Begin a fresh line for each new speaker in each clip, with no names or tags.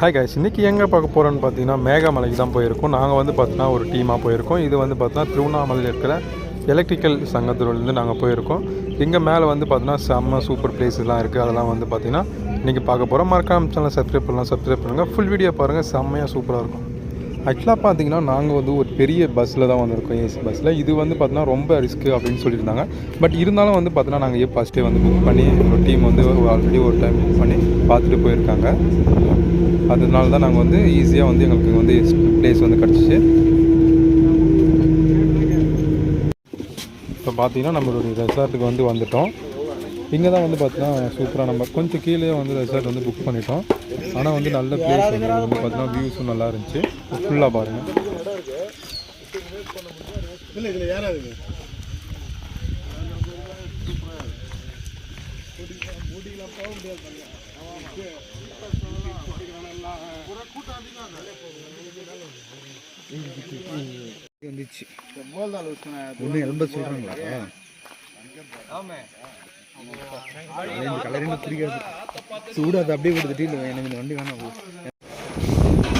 Hi guys இன்றைக்கி எங்கே பார்க்க போகிறோன்னு பார்த்தீங்கன்னா மேகமலைக்கு தான் போயிருக்கோம். நாங்கள் வந்து பார்த்தீங்கன்னா ஒரு டீமாக போயிருக்கோம். இது வந்து பார்த்தீங்கன்னா திருவண்ணாமலையில் இருக்கிற எலக்ட்ரிக்கல் சங்கத்திலேருந்து நாங்கள் போயிருக்கோம். இங்கே மேலே வந்து பார்த்தீங்கன்னா செம்ம சூப்பர் பிளேஸ்லாம் இருக்குது அதெல்லாம் வந்து பார்த்தீங்கன்னா இன்றைக்கி பார்க்க போகிறோம் மறக்காம சேனல் சப்ஸ்கிரைப் பண்ணலாம். சப்ஸ்கிரைப் பண்ணுங்கள் ஃபுல் வீடியோ பாருங்கள் செம்மையாக சூப்பராக இருக்கும். ஆக்சுவலாக பார்த்தீங்கன்னா நாங்கள் வந்து ஒரு பெரிய பஸ்ஸில் தான் வந்திருக்கோம். ஏசி பஸ்ஸில் இது வந்து பார்த்தீங்கன்னா ரொம்ப ரிஸ்க்கு அப்படின்னு சொல்லியிருந்தாங்க. பட் இருந்தாலும் வந்து பார்த்தீங்கன்னா நாங்கள் ஏன் ஃபஸ்ட்டே வந்து புக் பண்ணி எங்களோட டீம் வந்து ஆல்ரெடி ஒரு டைம் புக் பண்ணி பார்த்துட்டு போயிருக்காங்க. அதனால தான் நாங்கள் வந்து ஈஸியாக வந்து எங்களுக்கு வந்து பிளேஸ் வந்து கிடச்சிச்சு. இப்போ பார்த்தீங்கன்னா நம்மளுடைய ரெசார்ட்டுக்கு வந்து வந்துட்டோம். இங்கே தான் வந்து பார்த்தீங்கன்னா சூப்பராக நம்ம கொஞ்சம் கீழே வந்து ரெசார்ட் வந்து புக் பண்ணிட்டோம். ஆனால் வந்து நல்ல பிளேஸ் வந்து இது வந்து பார்த்தீங்கன்னா வியூஸும் நல்லா இருந்துச்சு. ஃபுல்லாக பாருங்கள்
வந்துச்சு. ஒன்று எண்பது சொல்கிறாங்களா கலரிங்க பிடிக்காது சூடு அதை அப்படியே கொடுத்துட்டு எனக்கு இந்த வண்டி வேணாம்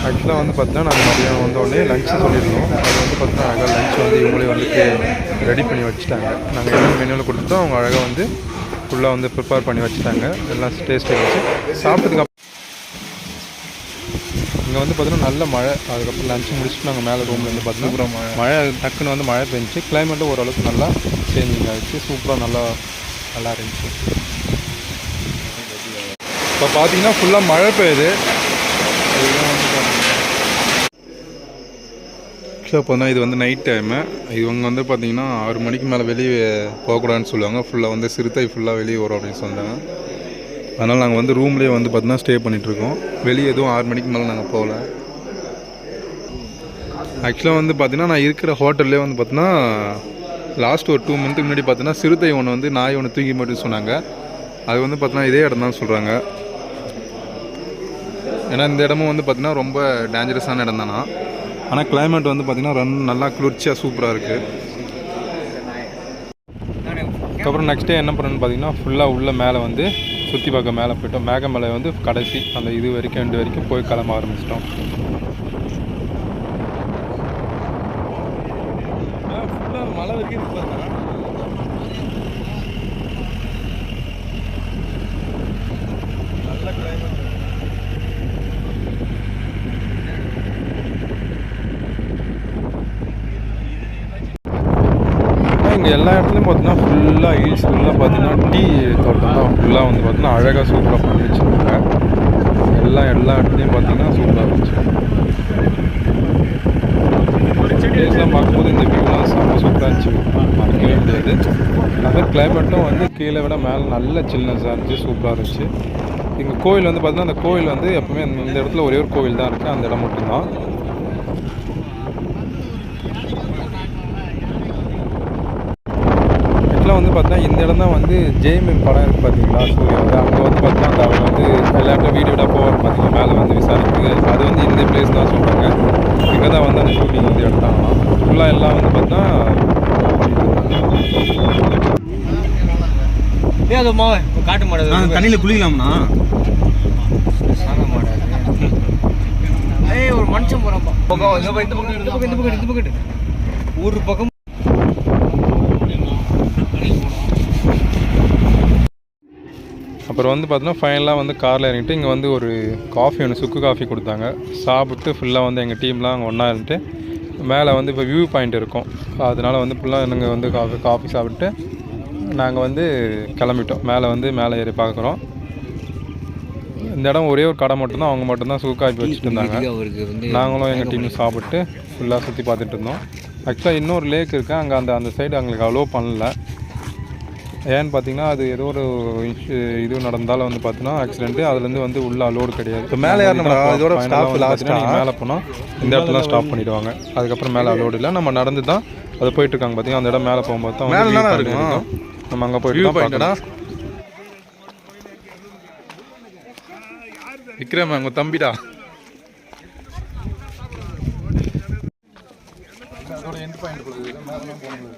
ஆக்சுவலாக வந்து பார்த்தீங்கன்னா நாங்கள் மதியம் வந்த உடனே லஞ்சு சொல்லியிருந்தோம். அது வந்து பார்த்தீங்கன்னா அழகாக லஞ்ச் வந்து இவங்களே வந்துட்டு ரெடி பண்ணி வச்சுட்டாங்க. நாங்கள் என்ன மெனுவில் கொடுத்துட்டோம். அவங்க அழகாக வந்து ஃபுல்லாக வந்து ப்ரிப்பேர் பண்ணி வச்சுட்டாங்க. எல்லாம் டேஸ்ட் வச்சு சாப்பிட்டதுக்கு அப்புறம் இங்கே வந்து பார்த்தீங்கன்னா நல்ல மழை. அதுக்கப்புறம் லஞ்ச் முடிச்சுட்டு நாங்கள் மேலே ரூமில் வந்து பார்த்தீங்கன்னா மழை. டக்குன்னு வந்து மழை பெஞ்சிச்சு. கிளைமேட்டும் ஓரளவுக்கு நல்லா சேஞ்சிங் ஆகிடுச்சு சூப்பராக நல்லா நல்லா இருந்துச்சு. இப்போ பார்த்தீங்கன்னா ஃபுல்லாக மழை பெய்யுது. ஆக்சுவலாக பார்த்தா இது வந்து நைட் டைமு இவங்க வந்து பார்த்தீங்கன்னா ஆறு மணிக்கு மேலே வெளியே போகக்கூடாதுன்னு சொல்லுவாங்க. ஃபுல்லாக வந்து சிறுத்தை ஃபுல்லாக வெளியே வரும் அப்படின்னு சொன்னாங்க. அதனால் நாங்கள் வந்து ரூம்லேயே வந்து பார்த்தீங்கன்னா ஸ்டே பண்ணிகிட்ருக்கோம் வெளியே எதுவும் ஆறு மணிக்கு மேலே நாங்கள் போகல. ஆக்சுவலாக வந்து பார்த்தீங்கன்னா நான் இருக்கிற ஹோட்டல்லே வந்து பார்த்தீங்கன்னா லாஸ்ட் ஒரு டூ மந்த்துக்கு முன்னாடி பார்த்தீங்கன்னா சிறுத்தை ஒன்று வந்து நாய் ஒன்று தூங்கி மட்டும் சொன்னாங்க. அது வந்து பார்த்தீங்கன்னா இதே இடம் தான் சொல்கிறாங்க ஏன்னா இந்த இடமும் வந்து பார்த்தீங்கன்னா ரொம்ப டேஞ்சரஸான இடம் தானா? ஆனால் கிளைமேட் வந்து பார்த்தீங்கன்னா ரன் நல்லா குளிர்ச்சியாக சூப்பராக இருக்குது அதுக்கப்புறம் நெக்ஸ்ட் டே என்ன பண்ணணும்னு பார்த்தீங்கன்னா ஃபுல்லாக உள்ள மேலே வந்து சுற்றி பார்க்க மேலே போயிட்டோம். மேகமலை வந்து கடைசி அந்த இது வரைக்கும் ரெண்டு வரைக்கும் போய் கிளம்ப ஆரம்பிச்சிட்டோம் மழை வரைக்கும் நல்ல கிளைமேட் இங்கே எல்லா இடத்துலையும் பார்த்தீங்கன்னா ஃபுல்லாக ஹில்ஸ் ஃபுல்லாக பார்த்தீங்கன்னா டீ தோட்டம் தான் ஃபுல்லாக வந்து பார்த்தீங்கன்னா அழகாக சூப்பராக பண்ணி வச்சுருக்காங்க எல்லா எல்லா இடத்துலையும் பார்த்தீங்கன்னா சூப்பராக இருந்துச்சு பிளேஸ்லாம் பார்க்கும்போது இந்த ரொம்ப சூப்பராக இருந்துச்சு மறக்கவே முடியாது அதே கிளைமேட்டும் வந்து கீழே விட மேலே நல்ல சில்னஸாக இருந்துச்சு சூப்பராக இருந்துச்சு. இங்கே கோயில் வந்து பார்த்தீங்கன்னா அந்த கோயில் வந்து எப்பவுமே இந்த இந்த இடத்துல ஒரே ஒரு கோயில் தான் இருக்குது அந்த இடம் மட்டும்தான். ஆக்சுவலாக வந்து பார்த்தீங்கன்னா இந்த இடம் தான் வந்து ஜெய்மின் படம் இருக்குது பார்த்தீங்களா சூர்யாவோட அங்கே வந்து பார்த்தீங்கன்னா அந்த அவங்க வந்து எல்லாருக்கும் வீடு விட போவார் பார்த்தீங்கன்னா மேலே வந்து விசாரிக்கிறதுக்கு அது வந்து இந்த பிளேஸ் தான் சொல்கிறாங்க இங்கே தான் வந்து அந்த ஷூட்டிங் வந்து எடுத்தாங்களாம். ஃபுல்லாக எல்லாம் வந்து
அது மாவு காட்டு மாடு
தண்ணியில் குளிக்கலாம்ண்ணா.
சாங்க மாடு ஏய் ஒரு மனுஷன் பக்கம் இந்த பக்கம் இந்த பக்கம் இந்த பக்கம் இந்த பக்கம் இந்த பக்கம் ஒரு பக்கம்
அப்புறம் வந்து பார்த்தீங்கன்னா ஃபைனலாக வந்து காரில் இறங்கிட்டு இங்கே வந்து ஒரு காஃபி ஒன்று சுக்கு காஃபி கொடுத்தாங்க. சாப்பிட்டு ஃபுல்லாக வந்து எங்கள் டீம்லாம் அங்கே ஒன்றா இருந்துட்டு மேலே வந்து இப்போ வியூ பாயிண்ட் இருக்கும். அதனால வந்து ஃபுல்லாக நாங்கள் வந்து காஃபி காஃபி சாப்பிட்டு நாங்கள் வந்து கிளம்பிட்டோம். மேலே வந்து மேலே ஏறி பார்க்குறோம். இந்த இடம் ஒரே ஒரு கடை மட்டும்தான் அவங்க மட்டும்தான் சுக்கு காஃபி வச்சுட்டு இருந்தாங்க. நாங்களும் எங்கள் டீம் சாப்பிட்டு ஃபுல்லாக சுற்றி பார்த்துட்டு இருந்தோம். ஆக்சுவலாக இன்னொரு லேக் இருக்குது அங்கே அந்த அந்த சைடு எங்களுக்கு அலோவ் பண்ணல. ஏன்னு பார்த்தீங்கன்னா அது ஏதோ ஒரு இது நடந்தாலும் வந்து பார்த்தீங்கன்னா ஆக்சிடென்ட் அதுலேருந்து வந்து உள்ள அலோடு கிடையாது.
இப்போ மேலே ஏறணும்டா, இதோட ஆ?
நீங்கள் மேலே போனால் இந்த இடத்துல ஸ்டாப் பண்ணிடுவாங்க. அதுக்கப்புறம் மேலே அலோடு இல்லை. நம்ம நடந்து தான் அது போயிட்டு இருக்காங்க. பார்த்தீங்கன்னா அந்த இடம் மேலே போகும்போது தான்
மேலே இருக்கும்?
நம்ம அங்கே போயிட்டு பார்க்கணும். விக்ரம் உங்கள் தம்பிடா. பாயிண்ட் கொடுக்குது மேலே போகணும்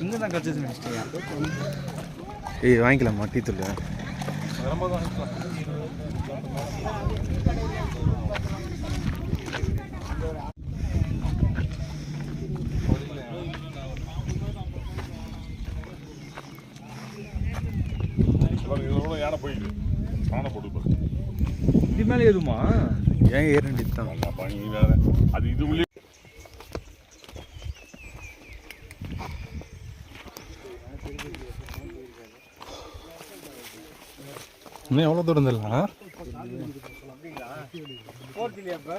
இங்கே தான் கட்சி நினச்சிட்டியா
ஏய் வாங்கிக்கலாமா? டீ தூள்.
வாங்கிக்கலாம் யானை போயிடுது சாணம் போட்டு பாரு.
இது மேலே எதுமா
ஏன் ஏற வேண்டியது தான்
பனி வேற. அது இது உள்ளே.
இன்னும் எவ்வளோ தூரம் தெரியல இப்போ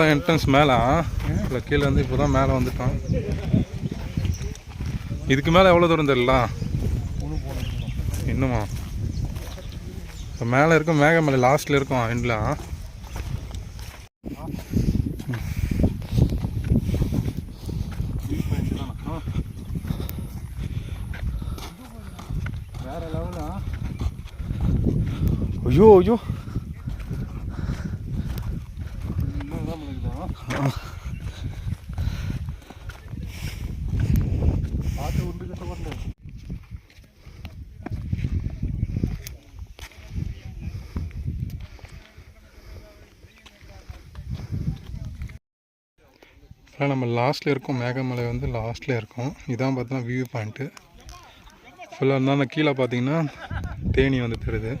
தான் என்ட்ரன்ஸ் மேலே இல்லை கீழே வந்து இப்போ தான் மேலே வந்துட்டோம். இதுக்கு மேலே எவ்வளோ தூரம் தெரியல? இன்னுமா? இப்போ மேலே இருக்கும் மேகமலை லாஸ்ட்டில் இருக்கும் எண்டில்
வேற லெவலா
ஐயோ ஐயோ. ஆனால் நம்ம லாஸ்ட்டில் இருக்கோம். மேகமலை வந்து லாஸ்ட்டில் இருக்கும். இதான் பார்த்தீங்கன்னா வியூ பாயிண்ட்டு ஃபுல்லாக இருந்தால் கீழே பார்த்தீங்கன்னா தேனி வந்து தெரியுது.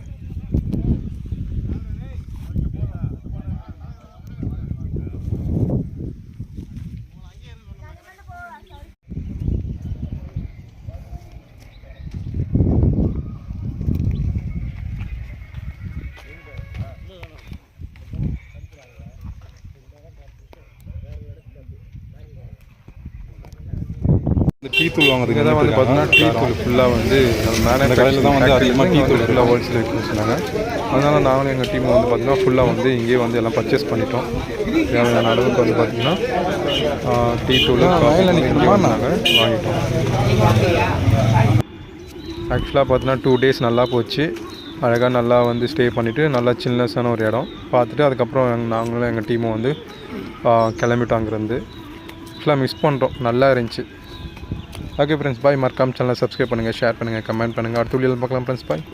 இந்த டீ தூள் வாங்குறதுக்கு தான் வந்து பார்த்தீங்கன்னா டீ தூள் ஃபுல்லாக வந்து மேலே கடையில் தான் வந்து அதிகமாக டீ தூள் ஃபுல்லாக ஹோல்சேல் இருக்குன்னு சொன்னாங்க அதனால் நாங்களும் எங்கள் டீம் வந்து பார்த்தீங்கன்னா ஃபுல்லாக வந்து இங்கேயே வந்து எல்லாம் பர்ச்சேஸ் பண்ணிட்டோம். தேவையான அளவுக்கு வந்து பார்த்தீங்கன்னா டீ தூள் நாங்கள் வாங்கிட்டோம். ஆக்சுவலாக பார்த்தீங்கன்னா டூ டேஸ் நல்லா போச்சு. அழகாக நல்லா வந்து ஸ்டே பண்ணிவிட்டு நல்லா சில்னஸான ஒரு இடம். பார்த்துட்டு அதுக்கப்புறம் நாங்களும் எங்கள் டீமும் வந்து கிளம்பிட்டோம் அங்கேருந்து. ஆக்சுவலாக மிஸ் பண்ணுறோம் நல்லா இருந்துச்சு. ஓகே ஃப்ரெண்ட்ஸ் பாய் மறக்காம சேனலை சப்ஸ்கிரைப் பண்ணுங்கள் ஷேர் பண்ணுங்கள் கமெண்ட் பண்ணுங்கள் அடுத்த வீடியோவில் பார்க்கலாம் ஃப்ரெண்ட்ஸ் பாய்